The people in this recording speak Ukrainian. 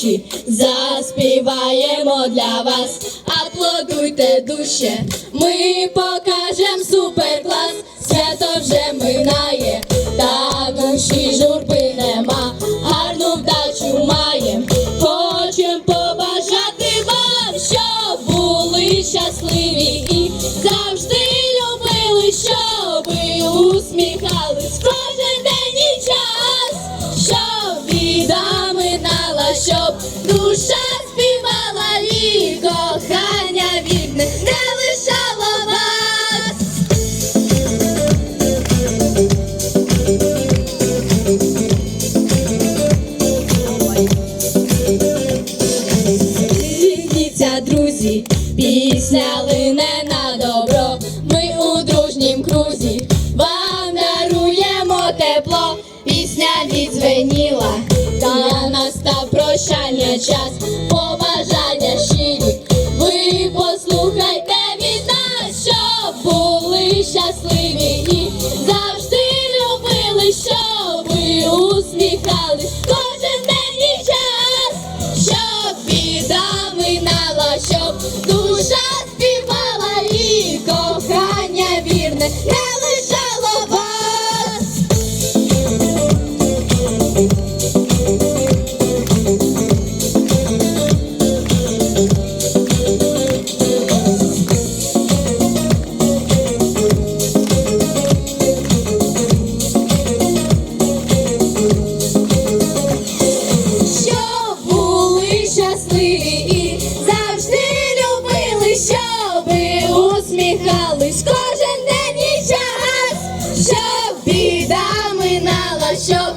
душі, заспіваємо для вас, аплодуйте дуще, ми покажем суперклас, свято вже минає, та душі журби нема, гарну вдачу маєм, хочем побажати вам, щоб були щасливі і завжди любили, щоб ви усміхались душа співала і кохання вірне не лишало вас. Зігніться, друзі, пісня лине на добро. Ми у дружнім крузі вам даруємо тепло. Пісня відзвеніла, час, Молись кожен день і час, щоб біда минала, щоб